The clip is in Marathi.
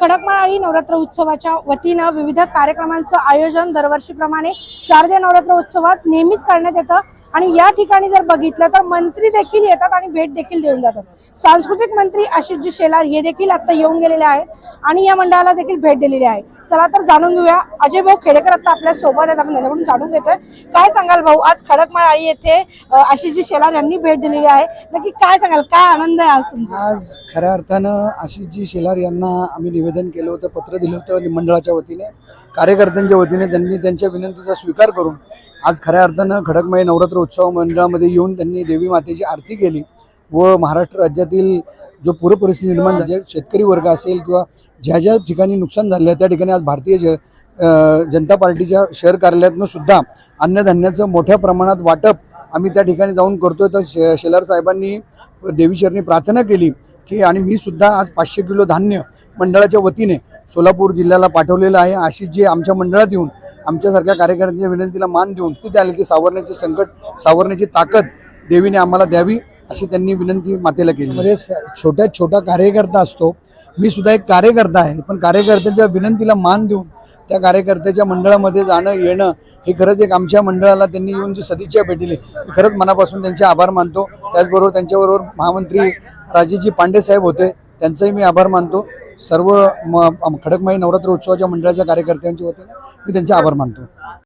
खडकमाळी नवरात्र उत्सवाच्या वतीनं विविध कार्यक्रमांचं आयोजन दरवर्षीप्रमाणे शारदीय नवरात्र उत्सवात नेहमीच करण्यात येतं. आणि या ठिकाणी जर बघितलं तर मंत्री देखील येतात आणि भेट देखील देऊन जातात. सांस्कृतिक मंत्री आशिषजी शेलार हे देखील आता येऊन गेलेले आहेत आणि या मंडळाला देखील भेट दिलेली आहे. चला तर जाणून घेऊया. अजय भाऊ खेडेकर आता आपल्यासोबत आहेत. आपण त्याच्याकडून जाणून घेतोय. काय सांगाल भाऊ? आज खडकमाळी येथे आशिषजी शेलार यांनी भेट दिलेली आहे. नक्की काय सांगाल? काय आनंद आहे आज आज खऱ्या अर्थानं आशिषजी शेलार यांना आम्ही निवेदन केलं होतं पत्र दिलं होतं मंडळाच्या वतीने कार्यकर्त्यांच्या वतीने त्यांनी त्यांच्या विनंतीचा स्वीकार करून आज खऱ्या अर्थानं खडकमय नवरात्र उत्सव मंडळामध्ये येऊन त्यांनी देवी मातेची आरती केली व महाराष्ट्र राज्यातील जो पूरपरिस्थिती निर्माण झाली शेतकरी वर्ग असेल किंवा ज्या ज्या ठिकाणी नुकसान झालं आहे त्या ठिकाणी आज भारतीय ज जनता पार्टीच्या शहर कार्यालयातनं सुद्धा अन्नधान्याचं मोठ्या प्रमाणात वाटप आम्ही त्या ठिकाणी जाऊन करतोय. तर शे शेलार साहेबांनी देवीचरणी प्रार्थना केली की आणि मी सुद्धा आज पाचशे किलो धान्य मंडळाच्या वतीने सोलापूर जिल्ह्याला पाठवलेलं आहे. अशी जे आमच्या मंडळात येऊन आमच्यासारख्या कार्यकर्त्यांच्या विनंतीला मान देऊन तिथे आले ते सावरण्याचे संकट सावरण्याची ताकद देवीने आम्हाला द्यावी अशी त्यांनी विनंती मातेला केली. म्हणजे स- छोट्यात छोटा कार्यकर्ता असतो. मी सुद्धा एक कार्यकर्ता आहे. पण कार्यकर्त्यांच्या विनंतीला मान देऊन त्या कार्यकर्त्याच्या मंडळामध्ये जाणं येणं हे खरंच एक आमच्या मंडळाला त्यांनी येऊन जी सदिच्छा भेटली ती खरंच मनापासून त्यांचे आभार मानतो. त्याचबरोबर त्यांच्याबरोबर महामंत्री राजेजी पांडे साहेब होते त्यांचाही मी आभार मानतो. सर्व म खडकमाई नवरात्र उत्सवाच्या मंडळाच्या कार्यकर्त्यांच्या वतीने मी त्यांचे आभार मानतो.